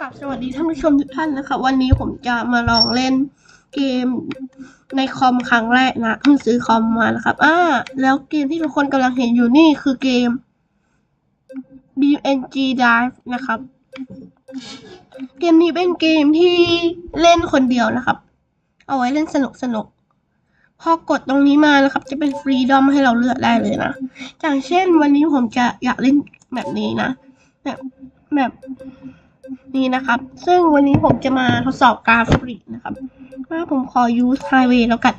กับสวัสดีท่านผู้ชมทุกท่านนะคะ วันนี้ผมจะมาลองเล่นเกมในคอมครั้งแรกนะเพิ่งซื้อคอมมานะครับอ่าแล้วเกมที่ทุกคนกำลังเห็นอยู่นี่คือเกม BMG Dive นะครับ เกมนี้เป็นเกมที่เล่นคนเดียวนะครับ เอาไว้เล่นสนุกสนุกพอกดตรงนี้มานะครับ จะเป็นฟรีดอมให้เราเลือกได้เลยนะอย่างเช่นวันนี้ผมจะอยากเล่นแบบนี้นะ แบบแบบนี้นะครับ ซึ่งวันนี้ผมจะมาทดสอบกราฟิกนะครับว่าผมขอ use highway แล้วกัน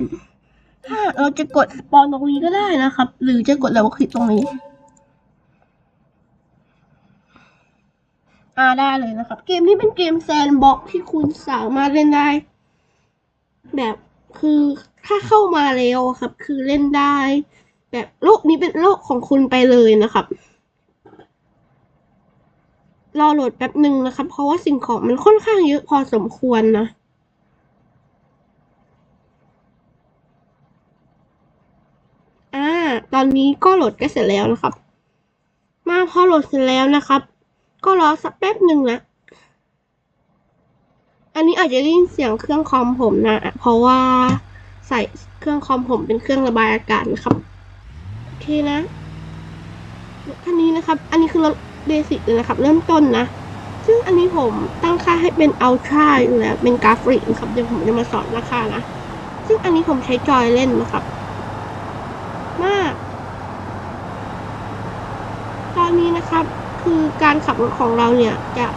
ถ้าเราจะกดสปอนตรงนี้ก็ได้นะครับ หรือจะกดแล้วคลิกตรงนี้ อ่าได้เลยนะครับ เกมนี้เป็นเกมแซนบ็อกที่คุณสามารถเล่นได้ แบบคือถ้าเข้ามาแล้วครับ คือเล่นได้ แบบโลกนี้เป็นโลกของคุณไปเลยนะครับ รอโหลดแป๊บหนึ่งนะครับ เพราะว่าสิ่งของมันค่อนข้างเยอะพอสมควรนะอ่าตอนนี้ก็โหลดก็เสร็จแล้วนะครับ มาพอโหลดเสร็จแล้วนะครับ ก็รอสักแป๊บหนึ่งนะอันนี้อาจจะได้ยินเสียงเครื่องคอมผมนะ เพราะว่าใส่เครื่องคอมผมเป็นเครื่องระบายอากาศนะครับ โอเคนะท่านี้นะครับ อันนี้คือรถ เบสิกเลยนะครับ เริ่มต้นนะ ซึ่งอันนี้ผมตั้งค่าให้เป็นอัลตร้าอยู่แล้ว เป็นกราฟิกนะครับ เดี๋ยวผมจะมาสอนราคานะ ซึ่งอันนี้ผมใช้จอยเล่นนะครับ มาก ตอนนี้นะครับ คือการขับรถของเราเนี่ยจะ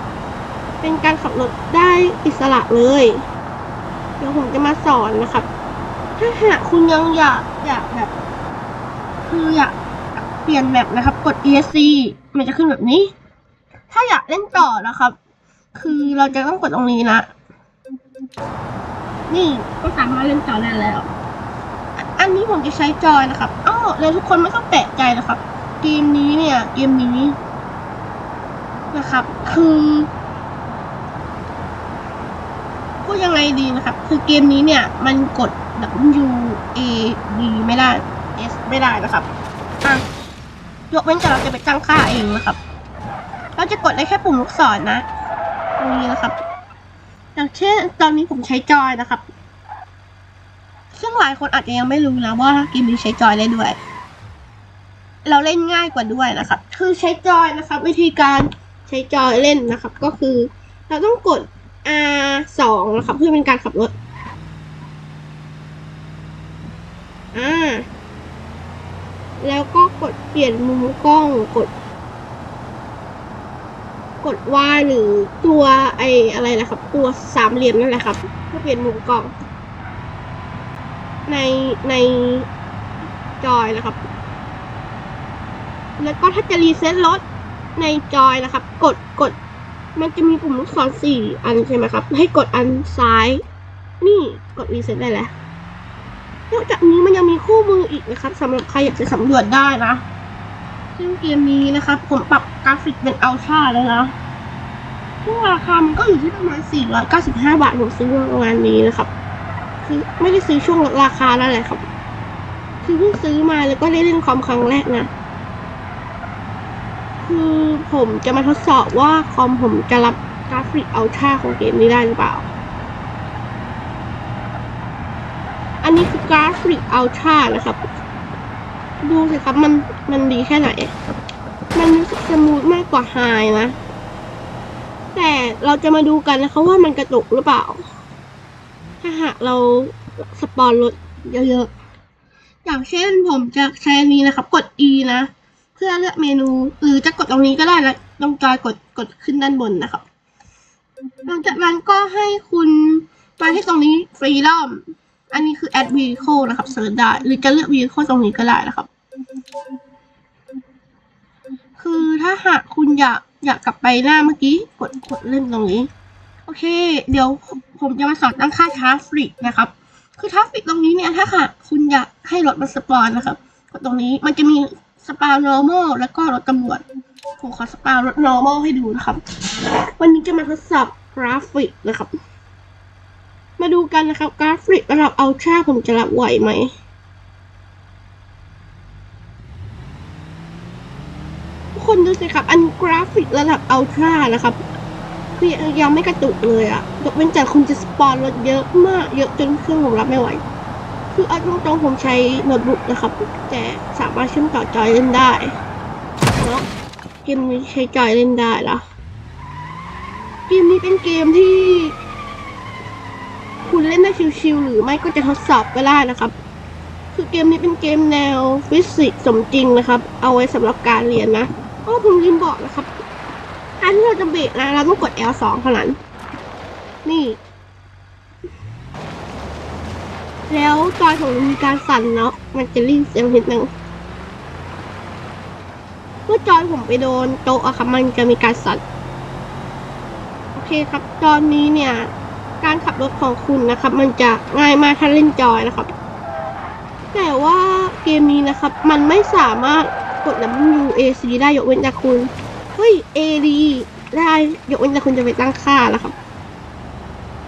เป็นการขับรถได้อิสระเลย เดี๋ยวผมจะมาสอนนะครับ ถ้าหากคุณยังอยากอยากแบบ คืออยากเปลี่ยนแมปนะครับ กด ESC มันจะขึ้นแบบนี้ ถ้าอยากเล่นต่อนะครับ คือเราจะต้องกดตรงนี้นะ นี่ก็สามารถเล่นต่อได้แล้ว อันนี้ผมจะใช้จอยนะครับอ้อแล้วทุกคนไม่ต้องแปลกใจนะครับ เกมนี้เนี่ย เกมนี้นะครับ คือพูดยังไงดีนะครับ คือเกมนี้เนี่ย มันกด W A D ไม่ได้ S ไม่ได้นะครับ ยกเว้นแต่เราจะไปตั้งค่าเองนะครับ เราจะกดได้แค่ปุ่มลูกศรนะตรงนี้นะครับอย่างเช่นตอนนี้ผมใช้จอยนะครับ ซึ่งหลายคนอาจจะยังไม่รู้นะว่าเกมนี้ใช้จอยได้ด้วย เราเล่นง่ายกว่าด้วยนะครับ คือใช้จอยนะครับ วิธีการใช้จอยเล่นนะครับ ก็คือ เราต้องกด R สองนะครับ เพื่อเป็นการขับรถ อ่า แล้วก็กดเปลี่ยนมุมกล้องกด กด Y หรือตัวไออะไรนะครับ ตัวสามเหลี่ยมนั่นแหละครับเพื่อเปลี่ยนมุมกล้อง ในในจอยนะครับ แล้วก็ถ้าจะรีเซ็ตรถในจอยนะครับ กดกด มันจะมีปุ่มลูกศรสี่อันใช่ไหมครับ ให้กดอันซ้าย นี่กดรีเซ็ตได้แล้ว นอกจากนี้มันยังมีคู่มืออีกนะครับสำหรับใครอยากจะสำรวจได้นะ ซึ่งเกมนี้นะครับ ผมปรับกราฟิกเป็นอัลตร้าแล้วนะซึ่งราคามันก็อยู่ที่ประมาณ 495 บาทผมซื้อประมาณนี้นะครับ คือไม่ได้ซื้อช่วงลดราคาแล้วแหละครับ คือเพิ่งซื้อมาแล้วก็ได้เล่นคอมครั้งแรกนะคือผมจะมาทดสอบว่าคอมผมจะรับกราฟิกอัลตร้าของเกมนี้ได้หรือเปล่า อันนี้คือ กราฟิกอัลตร้านะครับ ดูสิครับมันมันดีแค่ไหน มันรู้สึกสมูทมากกว่าไฮนะ แต่เราจะมาดูกันนะคะว่ามันกระตุกหรือเปล่า ถ้าหากเราสปอนรถเยอะๆ อย่างเช่นผมจะใช้อันนี้นะครับ กด E นะ เพื่อเลือกเมนู หรือจะกดตรงนี้ก็ได้นะตรงจอยกดกดขึ้นด้านบนนะครับ หลังจากนั้นก็ให้คุณมาที่ตรงนี้ freedom อั อันนี้คือ add vehicle นะครับเสิร์ชได้ หรือจะเลือก vehicle ตรงนี้ก็ได้นะครับ คือถ้าหากคุณอยากอยากกลับไปหน้าเมื่อกี้ กดกดเล่นตรงนี้ โอเค เดี๋ยวผมจะมาสอนตั้งค่าทราฟฟิกนะครับ คือทราฟฟิกตรงนี้เนี่ยถ้าหากคุณอยากให้รถมันสปอนนะครับ กดตรงนี้มันจะมีสปา normal แล้วก็รถตำรวจ ผมขอสปารถ normal ให้ดูนะครับ วันนี้จะมาทดสอบกราฟิกนะครับ มาดูกันนะครับ กราฟิกระดับอัลตร้าผมจะรับไหวไหมทุกคนดูสิครับ อันกราฟิกระดับอัลตร้านะครับคือยังไม่กระตุกเลยอะยกเว้นแต่คุณจะสปอนรถเยอะมาก เยอะจนเครื่องผมรับไม่ไหว คือเอาตรงๆผมใช้โน้ตบุ๊กนะครับแต่สามารถเชื่อมต่อจอยเล่นได้แล้วเกมนี้ใช้จอยเล่นได้ละเกมนี้เป็นเกมที่ คุณเล่นได้ชิวๆหรือไม่ก็จะทดสอบก็ได้นะครับ คือเกมนี้เป็นเกมแนวฟิสิกส์สมจริงนะครับ เอาไว้สำหรับการเรียนนะก็ผมลืมบอกนะครับอันที่เราจะเบรกนะเราต้องกด L2 เท่านั้น นี่ แล้วจอยของมันมีการสั่นเนาะมันจะรีบเสียงนิดนึงเมื่อจอยผมไปโดนโต๊ะอะครับมันจะมีการสั่นโอเคครับตอนนี้เนี่ย การขับรถของคุณนะครับ มันจะง่ายมากถ้าเล่นจอยนะครับ แต่ว่าเกมนี้นะครับ มันไม่สามารถกด W A C ได้ยกเว้นแต่คุณ เฮ้ย A D ได้ยกเว้นแต่คุณจะไปตั้งค่าแล้วครับ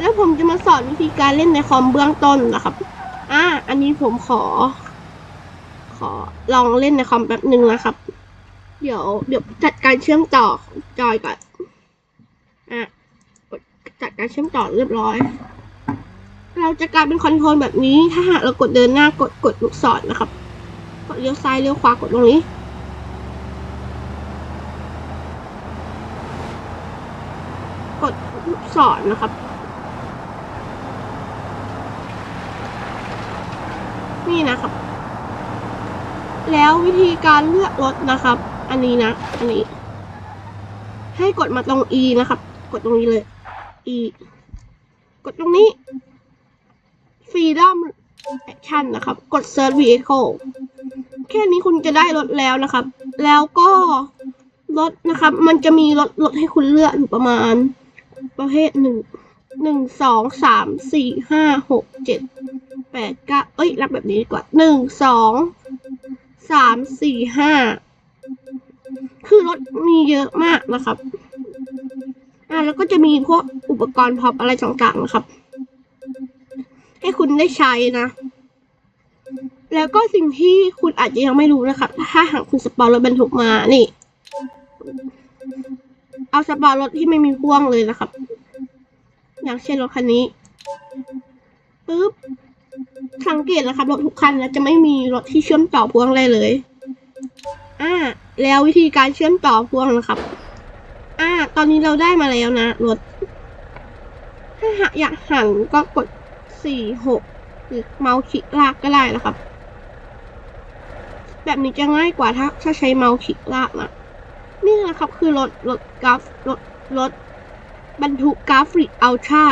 แล้วผมจะมาสอนวิธีการเล่นในคอมเบื้องต้นนะครับ อ่า อันนี้ผมขอ ขอลองเล่นในคอมแป๊บหนึ่งนะครับ เดี๋ยวเดี๋ยวจัดการเชื่อมต่อจอยก่อน อะ จัดการเชื่อมต่อเรียบร้อย เราจะกลายเป็นคอนโทรลแบบนี้ ถ้าหากเรากดเดินหน้ากดกดลูกศรนะครับ กดเลี้ยวซ้ายเลี้ยวขวากดตรงนี้ กดลูกศรนะครับ นี่นะครับ แล้ววิธีการเลือกรถนะครับ อันนี้นะ อันนี้ ให้กดมาตรง E นะครับ กดตรงนี้เลย E กดตรงนี้ Freedom Action นะครับ กด Search Vehicle แค่นี้คุณจะได้รถแล้วนะครับ แล้วก็รถนะครับ มันจะมีรถรถให้คุณเลือกอยู่ประมาณ ประเภทหนึ่งหนึ่งสองสามสี่ห้าหกเจ็ดแปดเก้าเอ้ยรับแบบนี้ดีกว่าหนึ่งสองสามสี่ห้าคือรถมีเยอะมากนะครับ อ่าแล้วก็จะมีพวก อุปกรณ์พร็อพอะไรต่างๆนะครับ ให้คุณได้ใช้นะ แล้วก็สิ่งที่คุณอาจจะยังไม่รู้นะครับ ถ้าหากคุณสปอร์รถบรรทุกมานี่ เอาสปอร์รถที่ไม่มีพ่วงเลยนะครับ อย่างเช่นรถคันนี้ปึ๊บสังเกตนะครับรถทุกคันนะจะไม่มีรถที่เชื่อมต่อพ่วงได้เลยอ่าแล้ววิธีการเชื่อมต่อพ่วงนะครับ อ่า ตอนนี้เราได้มาแล้วนะรถ ถ้าหากอยากหันก็กดสี่หกหรือเมาส์คลิกลากก็ได้นะครับ แบบนี้จะง่ายกว่าถ้าถ้าใช้เมาส์คลิกลากนะนี่นะครับคือรถรถกราฟรถรถบรรทุกกราฟิกอัลตร้า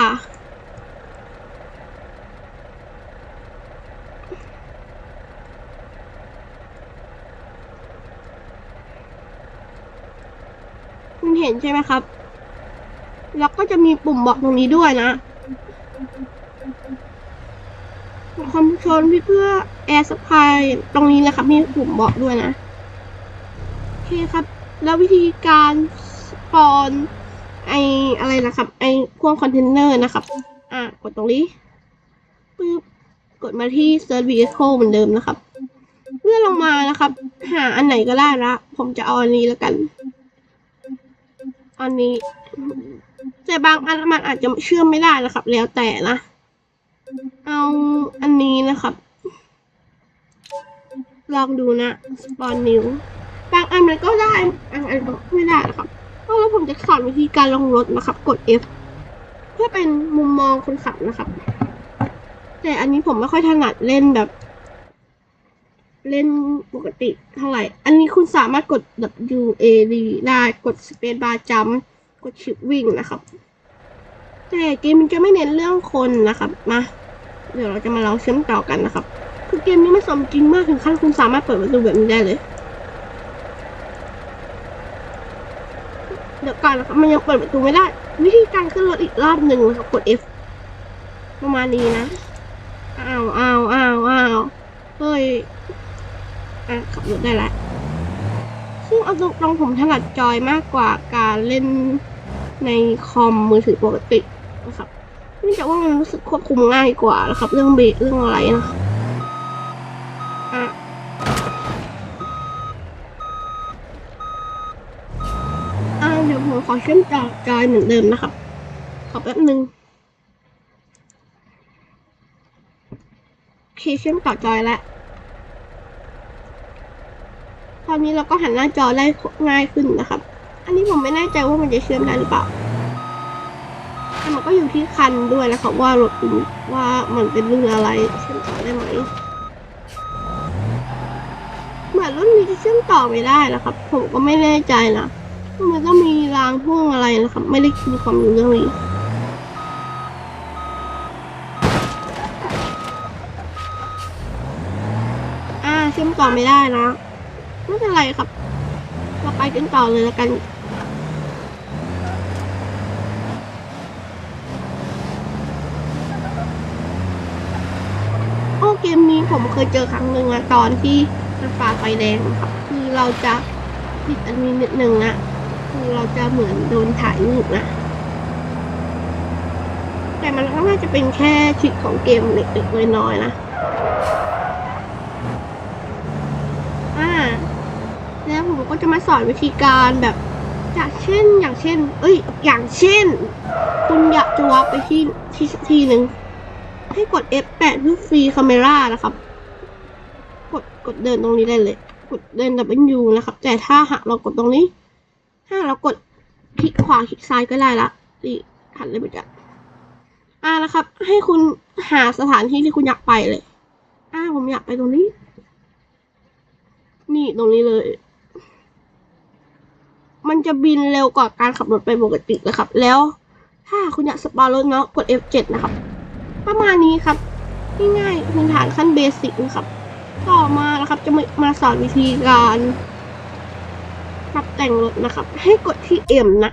คุณเห็นใช่ไหมครับ แล้วก็จะมีปุ่มบอกตรงนี้ด้วยนะคอมโทรลเพื่อแอร์สปายตรงนี้นะครับมีปุ่มบอกด้วยนะโอเคครับ แล้ววิธีการปอนไออะไรนะครับ ไอพ่วงคอนเทนเนอร์นะครับ อะกดตรงนี้ปึ๊บกดมาที่ Search Vehicle เหมือนเดิมนะครับ เลื่อนลงมานะครับ หาอันไหนก็ได้ละ ผมจะเอาอันนี้แล้วกัน อันนี้ แต่บางอันมันอาจจะเชื่อมไม่ได้นะครับ แล้วแต่นะ เอาอันนี้นะครับ ลองดูนะสปอนนิวบางอันมันก็ได้บางอันก็ไม่ได้นะครับแล้วผมจะสอนวิธีการลงรถนะครับ กด F เพื่อเป็นมุมมองคนขับนะครับ แต่อันนี้ผมไม่ค่อยถนัดเล่นแบบ เล่นปกติเท่าไหร่ อันนี้คุณสามารถกด W A D ได้กด Space Bar จัม กดชิปวิ่งนะครับ แต่เกมมันจะไม่เน้นเรื่องคนนะครับมาเดี๋ยวเราจะมาลองเชื่อมต่อกันนะครับ คือเกมนี้มันสมจริงมากถึงขั้นคุณสามารถเปิดประตูแบบนี้ได้เลย เดี๋ยวก่อนนะครับมันยังเปิดประตูไม่ได้ วิธีการขึ้นรถอีกรอบหนึ่งนะครับกด F ประมาณนี้นะอ้าวอ้าวอ้าวอ้าวเฮ้ยอะขับรถได้ล้วซึ่งเอาตรงๆผมถนัดจอยมากกว่าการเล่น ในคอมมือถือปกตินะครับเนื่องจากว่ามันรู้สึกควบคุมง่ายกว่านะครับ เรื่องเบรกเรื่องอะไรนะครับอะขอเชื่อมต่อจอยเหมือนเดิมนะครับ ขอแป๊บหนึ่งโอเคเชื่อมต่อจอยแล้วตอนนี้เราก็หันหน้าจอได้ง่ายขึ้นนะครับ อันนี้ผมไม่แน่ใจว่ามันจะเชื่อมได้หรือเปล่าแต่มันก็อยู่ที่คันด้วยนะครับว่ารถว่ามันเป็นเรุ่นอะไรเชื่อมต่อได้ไหมเหมือนรุ่นนี้จะเชื่อมต่อไม่ได้นะครับ ผมก็ไม่แน่ใจนะว่ามันต้องมีรางพ่วงอะไรนะครับ ไม่ได้มีความรู้เรื่องนี้อ่าเชื่อมต่อไม่ได้นะไม่เป็นไรครับ ไปกันต่อเลยแล้วกันโอ้เกมนี้ผมเคยเจอครั้งหนึ่งอะตอนที่มันฝ่าไฟแดงครับ คือเราจะติดอันนี้นิดนึงนะคือเราจะเหมือนโดนถ่ายรูปนะแต่มันก็น่าจะเป็นแค่ทริคของเกมเล็กๆน้อยๆนะ อ่า แล้วผม ก็จะมาสอนวิธีการแบบจากเช่นอย่างเช่น เอ้ย อย่างเช่น คุณอยากจะวาร์ปไปที่ที่ทีหนึ่งให้กด F8 เพื่อฟรีคาเมรานะครับ กดกดเดินตรงนี้ได้เลย กดเดิน W นะครับ แต่ถ้าหากเรากดตรงนี้ ถ้าเรากดคลิกขวาคลิกซ้ายก็ได้ละนี่หันเลยไปจ้ะอ่านะครับ ให้คุณหาสถานที่ที่คุณอยากไปเลย อ่าผมอยากไปตรงนี้ นี่ตรงนี้เลย มันจะบินเร็วกว่าการขับรถไปปกตินะครับ แล้วถ้าคุณอยากสปาร์รถเนาะกด F7 นะครับ ประมาณนี้ครับง่ายๆพื้นฐานขั้นเบสิกนะครับ ต่อมานะครับจะมามาสอนวิธีการปรับแต่งรถนะครับ ให้กดที่ M นะ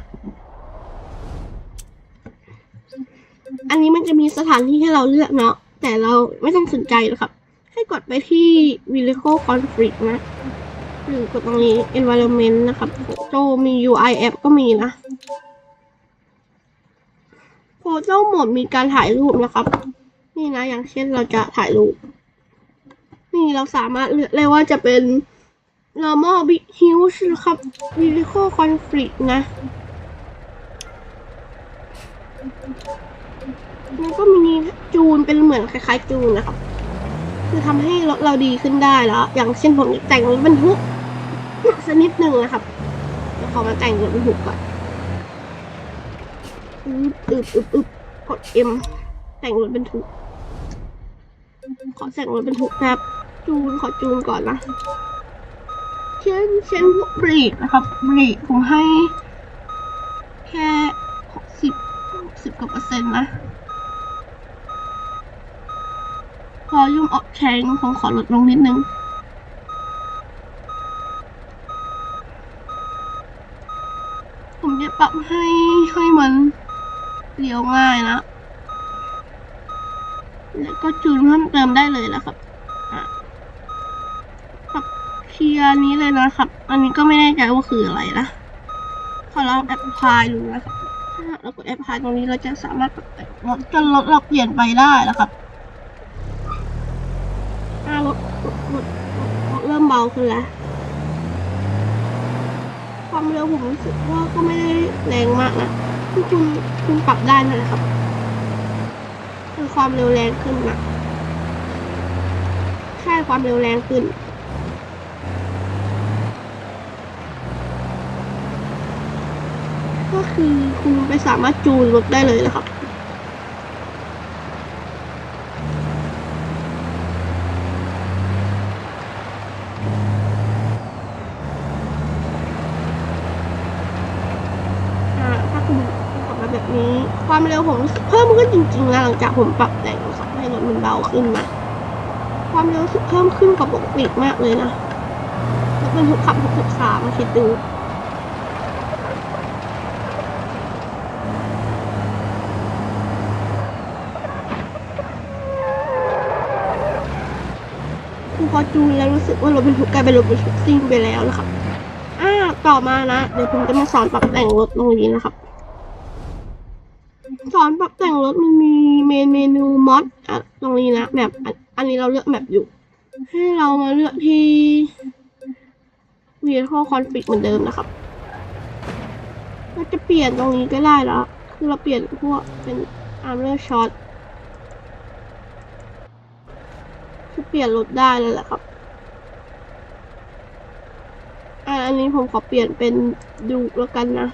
อันนี้มันจะมีสถานที่ให้เราเลือกเนาะแต่เราไม่ต้องสนใจนะครับ ให้กดไปที่ vehicle config นะ หรือกดตรงนี้ environment นะครับโจมี UI app ก็มีนะโฟโต้โหมดมีการถ่ายรูปนะครับ นี่นะ อย่างเช่นเราจะถ่ายรูป นี่เราสามารถเลือกว่าจะเป็น normal big huge นะครับ vehicle config นะแล้วก็มีจูนเป็นเหมือนคล้ายๆจูนนะครับ คือทำให้รถเราดีขึ้นได้แล้ว อย่างเช่นผมแต่งรถบรรทุก หนักสักนิดหนึ่งนะครับเดี๋ยวขอมาแต่งรถบรรทุกก่อนอึบอึบอึบอึบกด M แต่งรถบรรทุก ขอแต่งรถบรรทุกนะครับ จูนขอจูนก่อนนะเช่นเช่นพวกบรกนะครับบรกผมให้ แค่หกสิบสิบกว่าเปอร์เซ็นต์นะพอยุ่มออกแข็งผมขอลดลงนิดนึง ผมจะปรับให้ให้มันเลี้ยวง่ายนะแล้วก็จูนเพิ่มเติมได้เลยแล้วครับปรับเคลียร์นี้เลยนะครับ อันนี้ก็ไม่แน่ใจว่าคืออะไรนะขอลองแอปพลายดูนะครับถ้าเรากดแอปพลายตรงนี้เราจะสามารถปรับแต่งรถจนรถเราเปลี่ยนไปได้แล้วครับอ่ารถรถเริ่มเบาขึ้นแล้วความเร็วผมรู้สึกว่าก็ไม่ได้แรงมากนะ คุณคุณปรับได้นั่นแหละครับคือความเร็วแรงขึ้นนะแค่ความเร็วแรงขึ้นก็คือคุณไปสามารถจูนรถได้เลยนะครับ อ่าถ้าคุณกดมาแบบนี้ ความเร็วผมรู้สึกเพิ่มขึ้นจริงๆนะหลังจากผมปรับแต่งครับให้รถมันเบาขึ้นมาความเร็วรู้สึกเพิ่มขึ้นกว่าปกติมากเลยนะแล้วเป็นหกขับหกสิบสามมาคิดดูคือพอจูนแล้วรู้สึกว่ารถบรรทุกกลายเป็นรถบรรทุกซิ่งไปแล้วนะครับ อ่า ต่อมานะ เดี๋ยวผมจะมาสอนปรับแต่งรถตรงนี้นะครับ แบบอันอันนี้เราเลือกแบบอยู่ ให้เรามาเลือกที่ vehicle config เหมือนเดิมนะครับก็จะเปลี่ยนตรงนี้ก็ได้แล้ว คือเราเปลี่ยนพวกเป็นอาร์เมอร์ช็อตคือเปลี่ยนรถได้เลยแหละครับอันนี้ผมขอเปลี่ยนเป็นดูแล้วกันนะ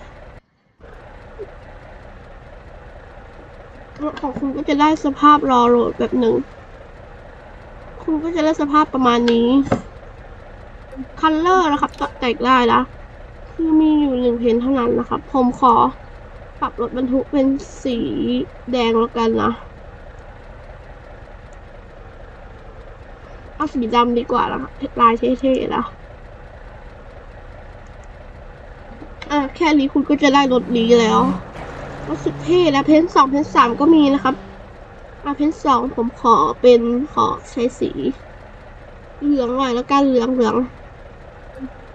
ของคุณก็จะได้สภาพรอโหลดแบบหนึ่ง คุณก็จะได้สภาพประมาณนี้ คันเลอร์นะครับตัดแต่งได้ละคือมีอยู่หนึ่งเพนเท่านั้นนะครับ ผมขอปรับรถบรรทุกเป็นสีแดงแล้วกันนะ เอาสีดำดีกว่านะคะลายเท่ๆนะอะแค่นี้คุณก็จะได้รถนี้แล้วรู้สึกเท่แล้วเพนสองเพนสามก็มีนะครับ อะเพนสองผมขอเป็นขอใช้สี เหลืองหน่อยแล้วกันเหลืองเหลือง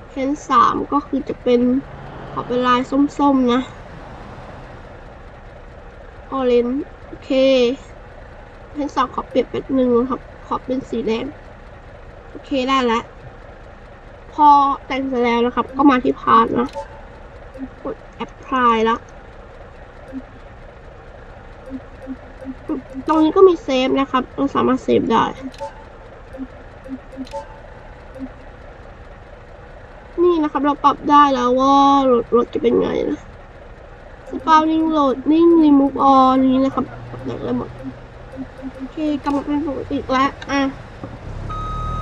เพนสามก็คือจะเป็นขอเป็นลายส้มๆนะออเรนโอเคเพนสองขอเปลี่ยนเป็นหนึ่งครับขอเป็นสีแดงโอเคได้แล้วพอแต่งเสร็จแล้วนะครับ ก็มาที่พาร์ทนะกด apply ละ ตรงนี้ก็มีเซฟนะครับเราสามารถเซฟได้ นี่นะครับเราปรับได้แล้วว่ารถรถจะเป็นไงนะ spawning loading remove all นี้นะครับปรับได้หมดโอเคกลับมาเป็นปกติแล้วอะ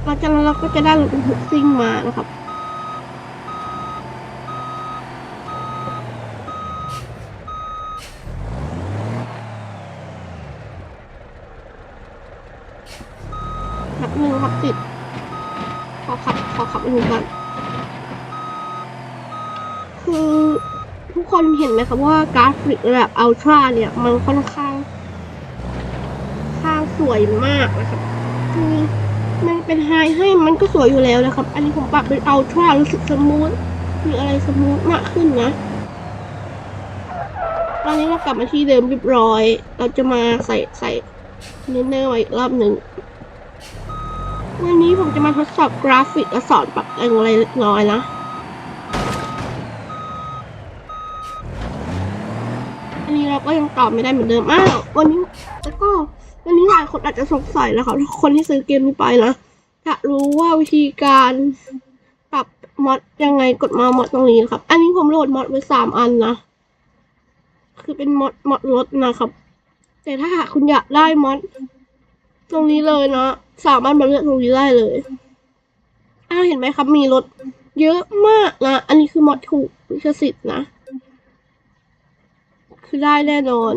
หลังจากนั้นเราก็จะได้รถซิ่งมานะครับหนึ่งขับติด ขอขับ ขอขับหนึ่งก่อน คือทุกคนเห็นไหมครับว่ากราฟิกระดับอัลตร้าเนี่ย มันค่อนข้างข้างสวยมากนะครับ คือมันเป็นไฮให้มันก็สวยอยู่แล้วนะครับ อันนี้ผมปรับเป็นอัลตร้ารู้สึกสมูทมีอะไรสมูทมากขึ้นนะตอนนี้เรากลับมาที่เดิมเรียบร้อย เราจะมาใส่ใส่เนเนอร์ไว้อีกรอบหนึ่งวันนี้ผมจะมาทดสอบกราฟิกและสอนปรับแต่งอะไรเล็กน้อยนะ อันนี้เรา ก็ยังตอบไม่ได้เหมือนเดิมอ้าววันนี้แล้วก็วันนี้หลายคนอาจจะสงสัยแล้วครับคนที่ซื้อเกมนี้ไปนะอยากรู้ว่าวิธีการปรับมอดยังไงกดมามอดตรงนี้นะครับ อันนี้ผมโหลดมอดไว้สามอันนะ คือเป็นมอดมอดรถนะครับ แต่ถ้าหากคุณอยากได้มอดตรงนี้เลยเนาะสามารถมาเลือกตรงนี้ได้เลยอ้าวเห็นไหมครับ มีรถเยอะมากนะ อันนี้คือมอดถูกลิขสิทธิ์นะ คือได้แน่นอน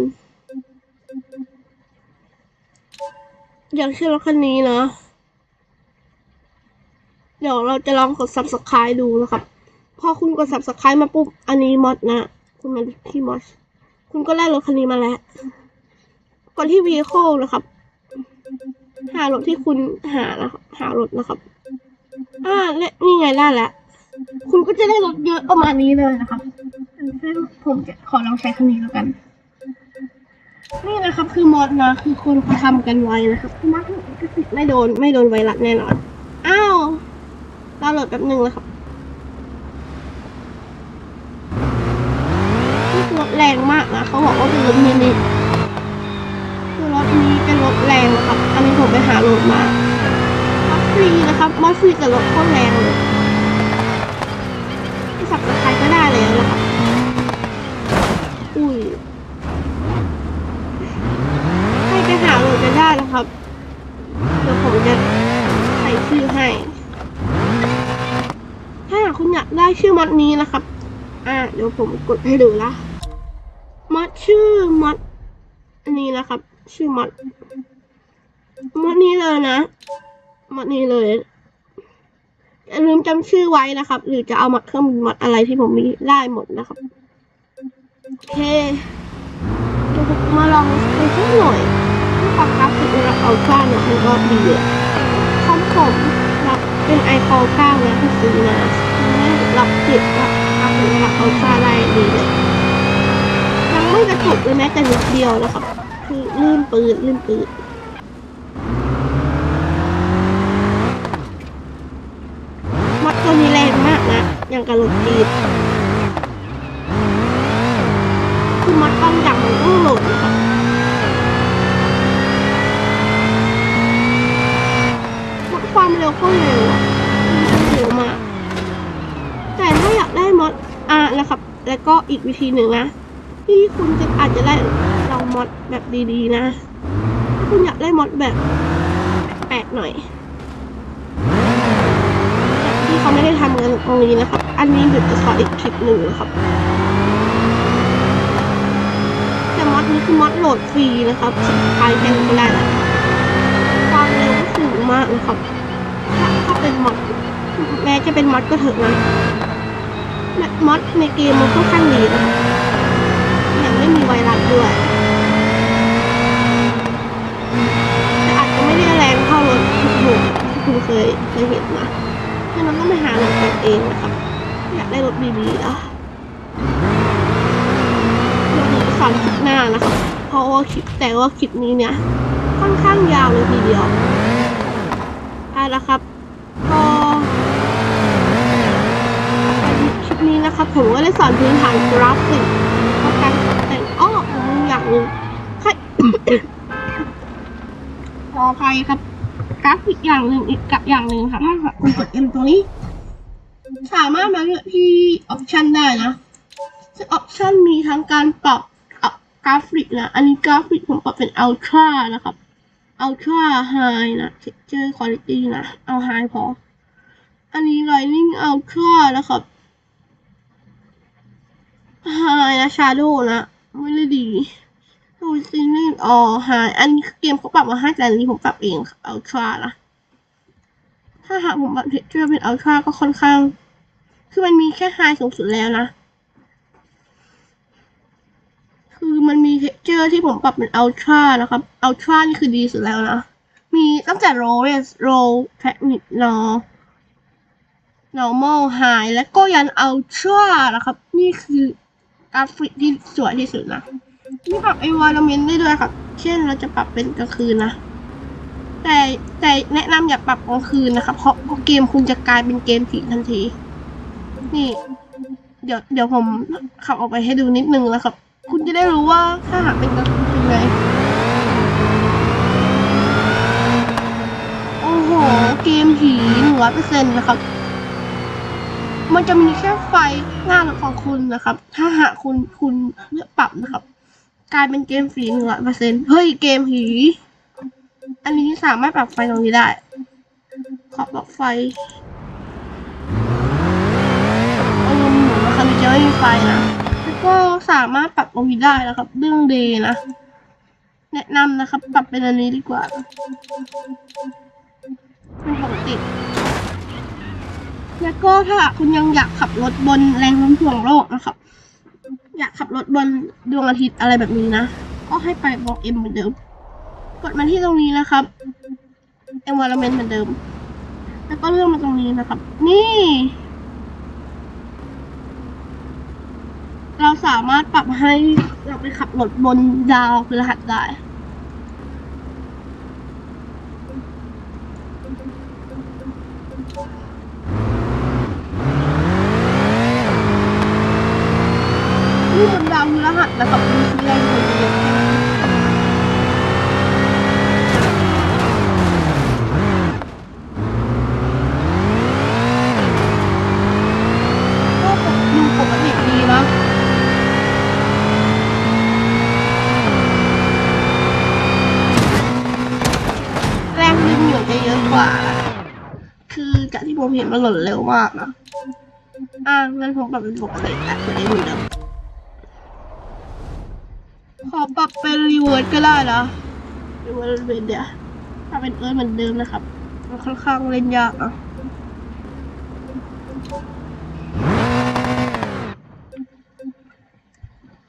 อย่างเช่นรถคันนี้นะ เดี๋ยวเราจะลองกด subscribe ดูนะครับ พอคุณกด subscribe มาปุ๊บ อันนี้มอดนะ คุณมาที่มอดคุณก็ได้รถคันนี้มาแล้ว กดที่ vehicle นะครับ หารถที่คุณหานะครับ หารถนะครับ อ่าและนี่ไงได้แล้ว คุณก็จะได้รถเยอะประมาณนี้เลยนะครับซึ่งผมจะขอลองใช้คันนี้แล้วกัน นี่นะครับ คือมอดนะคือคนเขาทำกันไว้นะครับมอดก็สิไม่โดนไม่โดนไวรัสแน่นอน อ้าวดาวน์โหลดแป๊บหนึ่งนะครับรถแรงมากนะเขาบอกว่าเป็นรถมินิคือรถนี้เป็นรถแรงนะครับ อันนี้ผมไปหาโหลดมามอสฟรีนะครับมอสฟรีแต่รถโคตรแรงเลย สับสไครก็ได้แล้วนะครับอุ้ยให้ไปหาโหลดกันได้นะครับเดี๋ยวผมจะใส่ชื่อให้ ถ้าหากคุณอยากได้ชื่อมอดนี้นะครับ อ่าเดี๋ยวผมกดให้ดูละมอดชื่อมอดอันนี้นะครับ ชื่อมอดมอดนี้เลยนะมอดนี้เลย อย่าลืมจำชื่อไว้นะครับ หรือจะเอามาเครื่องมือมดอะไรที่ผมมีได้หมดนะครับโอเคมาลองไปสักหน่อยที่ความกราฟิกระดับอัลตร้าเนี่ยมันก็ดีเลยของผมรับเป็นไอคอ9นะที่ซื้อมาไม่รับติดกับกราฟิกระดับอัลตร้าได้ดีเลยยังไม่กระตุกเลยแม้แต่นิดเดียวนะครับ คือลื่นปืนลื่นปืน มังกนะอย่างกับรถจีดคือมอดบางอย่างมันต้หลดนครับมดความเร็วก็เร็วอะมันเร็วมากแต่ถ้าอยากได้มอดอะนะครับ แล้วก็อีกวิธีหนึ่งนะ ที่คุณจะอาจจะได้ลองมอดแบบดีๆนะ ถ้าคุณอยากได้มอดแบบแปลกๆหน่อย เขาไม่ได้ทำกันตรงนี้นะครับ อันนี้เดี๋ยวจะสอนอีกคลิปหนึ่งนะครับ แต่มอดนี้คือมอดโหลดฟรีนะครับสปายแคนก็ได้นะความเร็วก็สูงมากนะครับ ถ้าถ้าเป็นมอดแม้จะเป็นมอดก็เถอะนะมอดในเกมมันค่อนข้างดีนะยังไม่มีไวรัสด้วยแต่อาจจะไม่ได้แรงเท่ารถทุกๆที่คุณเคยเคยเห็นนะ ฉะนั้นต้องไปหาหนังกันเองนะครับอยากได้รถดีๆอะเดี๋ยวหนูสอนคลิปหน้านะครับเพราะว่าคลิปแต่ว่าคลิปนี้เนี่ย ค่อนข้างยาวเลยทีเดียวเอาละครับก็คลิปนี้นะครับผมก็ได้สอนพื้นฐานกราฟิกและการตกแต่งอ้ออย่างหนึ่งให้ขออภัยครับ ราฟิกอย่างหนึ่งอีกกับอย่างหนึ่งค่ะถ้าคุณกด M ตรงนี้ สามารถมาเลือกที่ออปชันได้นะซึ่งออปชันมีทั้งการปรับกราฟิกนะ อันนี้กราฟิกผมปรับเป็น Ultra นะครับ Ultra High นะ Texture Quality นะ เอา High พอ อันนี้ Lighting Ultra นะครับ High นะ Shadow นะ ไม่ได้ดี ดูซีรีส์อ๋อ High อันนี้เกมเขาปรับมาให้แต่อันนี้ผมปรับเองครับ Ultra นะถ้าหากผมปรับ Texture เป็น Ultra ก็ค่อนข้าง คือมันมีแค่ High สูงสุดแล้วนะ คือมันมีเทเจอร์ที่ผมปรับเป็นอัลตร้านะครับอัลตร้านี่คือดีสุดแล้วนะ มีตั้งแต่ low res low technic low normal high และก็ยันอัลตร้านะครับ นี่คือกราฟิกที่สวยที่สุดนะ นี่ปรับ environment ได้ด้วยครับ เช่นเราจะปรับเป็นกลางคืนนะ แต่แต่แนะนำอย่าปรับกลางคืนนะครับ เพราะเกมคุณจะกลายเป็นเกมผีทันที นี่ เดี๋ยวเดี๋ยวผมขับออกไปให้ดูนิดนึงนะครับ คุณจะได้รู้ว่าถ้าหากเป็นกลางคืนเป็นไงโอ้โห เกมผีหนึ่งร้อยเปอร์เซ็นต์นะครับมันจะมีแค่ไฟหน้ารถของคุณนะครับ ถ้าหากคุณคุณเลือกปรับนะครับ กลายเป็นเกมผีหนึ่งร้อยเปอร์เซ็นต์เฮ้ย เกมผี อันนี้สามารถปรับไฟตรงนี้ได้ ขอปรับไฟอารมณ์เหมือนว่าคันนี้จะไม่มีไฟนะแล้วก็สามารถปรับตรงนี้ได้นะครับ เรื่องเดย์นะ แนะนำนะครับ ปรับเป็นอันนี้ดีกว่าเป็นปกติแล้วก็ถ้าคุณยังอยากขับรถบนแรงโน้มถ่วงโลกนะครับ อยากขับรถบนดวงอาทิตย์อะไรแบบนี้นะ ก็ให้ไปบล็อกเอ็มเหมือนเดิม กดมาที่ตรงนี้นะครับ environment เหมือนเดิม แล้วก็เลื่อนมาตรงนี้นะครับ นี่ เราสามารถปรับให้เราไปขับรถบนดาวพฤหัสได้ นี่บนดาวพฤหัสนะครับมีสีแดงคนเดียวก็ดูปกติดีนะ แรงดึงเหนือจะเยอะกว่า คือจากที่ผ มันหล่นเร็วมากนะอ่างั้นผมปรับเป็นปกติอะจะได้เหมือนเดิมขอปรับเป็นรีเวิร์สก็ได้นะรีเวิร์สเป็นเดียวถ้าเป็นเอิร์ธเหมือนเดิมนะครับ มันค่อนข้างเล่นยากนะ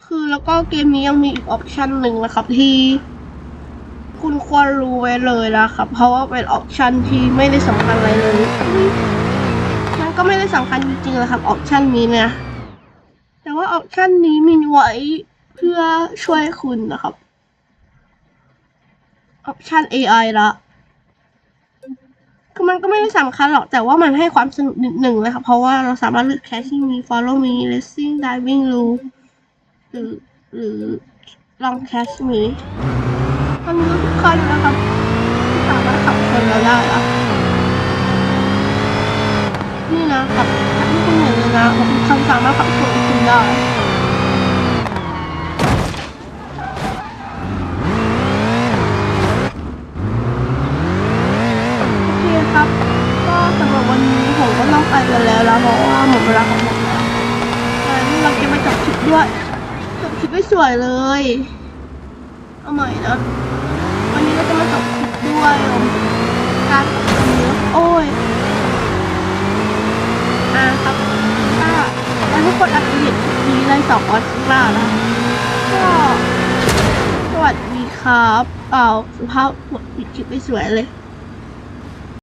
คือแล้วก็เกมนี้ยังมีอีกออปชันหนึ่งนะครับที่คุณควรรู้ไว้เลยนะครับ เพราะว่าเป็นออปชันที่ไม่ได้สำคัญอะไรเลย ก็ไม่ได้สำคัญจริงๆแหละครับออปชันนี้เนี่ยแต่ว่าออปชันนี้มีไว้เพื่อช่วยคุณนะครับออปชัน AI ละคือมันก็ไม่ได้สำคัญหรอก แต่ว่ามันให้ความสนุกนิดหนึ่งเลยครับเพราะว่าเราสามารถเลือกแคชที่มี follow me racing diving r u l หรือหรือลองแคชมีมันมีทุกคันนะครับที่สามารถขับชนเราได้อะ นี่นะกับที่คุณเห็นเลยนะมันทุกคันสามารถขับชนคุณได้โอเคครับ ก็สำหรับวันนี้ผมก็ต้องไปกันแล้วนะเพราะว่าหมดเวลาของผมแล้วงั้นเราจะไปจบคลิปด้วยจบคลิปไม่สวยเลย เอาใหม่นะวันนี้เราจะมาจับคลิปด้วยการขับรถเยอโอ้ย อ่าครับถ้าแล้ว ทุกคนอาจจะเห็นคลิปนี้ในสองวันข้างหน้านะก็สวัสดีครับเปล่าสุภาพหมดปิดคลิปไม่สวยเลย